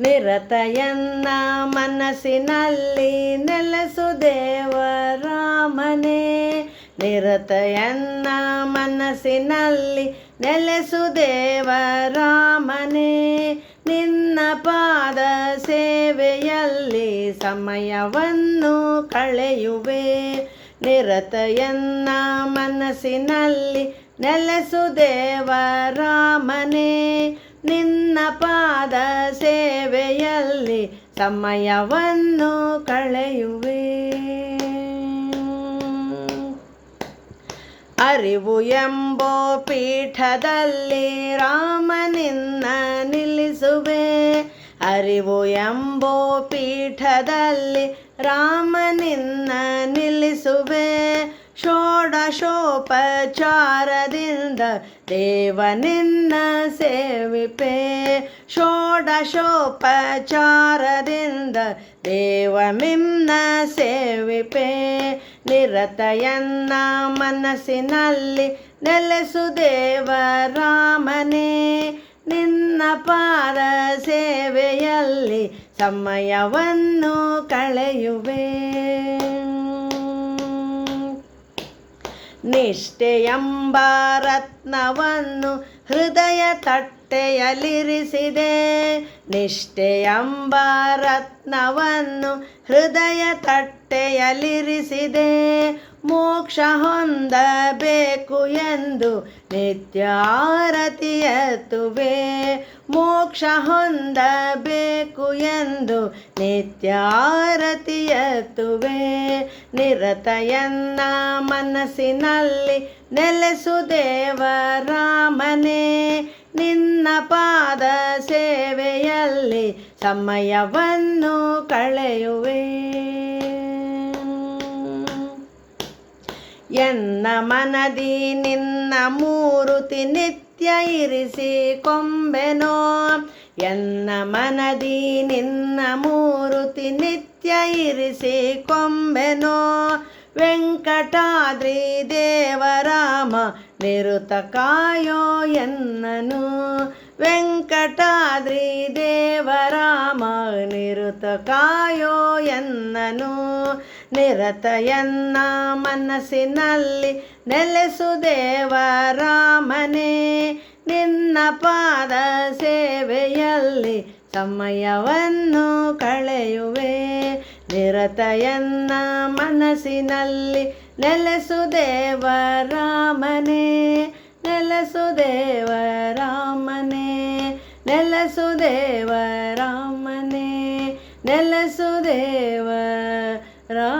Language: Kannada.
ನಿರತಯನ್ನ ಮನಸ್ಸಿನಲ್ಲಿ ನೆಲೆಸು ದೇವರಾಮನೇ. ನಿರತಯನ್ನ ಮನಸ್ಸಿನಲ್ಲಿ ನೆಲೆಸು ದೇವರಾಮನೇ. ನಿನ್ನ ಪಾದ ಸೇವೆಯಲ್ಲಿ ಸಮಯವನ್ನು ಕಳೆಯುವೆ. ನಿರತಯನ್ನ ಮನಸ್ಸಿನಲ್ಲಿ ನೆಲೆಸು ದೇವರಾಮನೇ. ನಿನ್ನ ಪಾದ ಸೇವೆಯಲ್ಲಿ ಸಮಯವನ್ನು ಕಳೆಯುವೆ. ಅರಿವು ಎಂಬೋ ಪೀಠದಲ್ಲಿ ರಾಮನಿನ್ನ ನಿಲ್ಲಿಸುವೆ. ಅರಿವು ಎಂಬೋ ಪೀಠದಲ್ಲಿ ರಾಮನಿನ್ನ ನಿಲ್ಲಿಸುವೆ. ಷೋಡಶೋಪಚಾರದಿಂದ ದೇವನಿನ್ನ ಸೇವಿಪೆ. ಷೋಡಶೋಪಚಾರದಿಂದ ದೇವಮಿನ್ನ ಸೇವಿಪೆ. ನಿರತಯನ್ನ ಮನಸ್ಸಿನಲ್ಲಿ ನೆಲೆಸು ದೇವರಾಮನೇ ನಿನ್ನ ಪಾದ ಸೇವೆಯಲ್ಲಿ ಸಮಯವನ್ನು ಕಳೆಯುವೆ. ನಿಷ್ಠೆಯೆಂಬ ರತ್ನವನ್ನು ಹೃದಯ ತಟ್ಟೆಯಲ್ಲಿರಿಸಿದೆ. ನಿಷ್ಠೆಯಂಬ ರತ್ನವನ್ನು ಹೃದಯ ತಟ್ಟೆಯಲ್ಲಿರಿಸಿದೆ. ಮೋಕ್ಷ ಹೊಂದಬೇಕು ಎಂದು ನಿತ್ಯ ತುವೆ ಎತ್ತುವೆ ಮೋಕ್ಷ ಹೊಂದಬೇಕು ಎಂದು ನಿತ್ಯಾರತಿಯತುವೆ ನಿರತಯನ್ನ ಮನಸ್ಸಿನಲ್ಲಿ ನೆಲೆಸು ದೇವರಾಮನೇ ನಿನ್ನ ಪಾದ ಸೇವೆಯಲ್ಲಿ ಸಮಯವನ್ನು ಕಳೆಯುವೆ. ಎನ್ನ ಮನದಿ ನಿನ್ನ ಮೂರುತಿ ನಿತ್ಯ ಇರಿಸಿ ಕೊಂಬೆನೋ. ಎನ್ನ ಮನದಿ ನಿನ್ನ ಮೂರುತಿ ನಿತ್ಯ ಇರಿಸಿ ಕೊಂಬೆನೋ. ವೆಂಕಟಾದ್ರಿ ದೇವರಾಮ, ನಿರುತ ಕಾಯೋ ಎನ್ನನು. ವೆಂಕಟಾದ್ರಿ ದೇವರಾಮ, ನಿರುತ ಕಾಯೋ ಎನ್ನನು. ನಿರತಯನ್ನ ಮನಸ್ಸಿನಲ್ಲಿ ನೆಲೆಸು ದೇವರಾಮನೇ ನಿನ್ನ ಪಾದ ಸೇವೆಯಲ್ಲಿ ಸಮಯವನ್ನು ಕಳೆಯುವೆ. ನಿರತಯನ್ನ ಮನಸ್ಸಿನಲ್ಲಿ ನೆಲೆಸು ದೇವರಾಮನೇ ನೆಲೆಸು ದೇವರಾಮನೇ ನೆಲೆಸು ದೇವರಾಮನೇ ನೆಲೆಸು ದೇವ ರಾ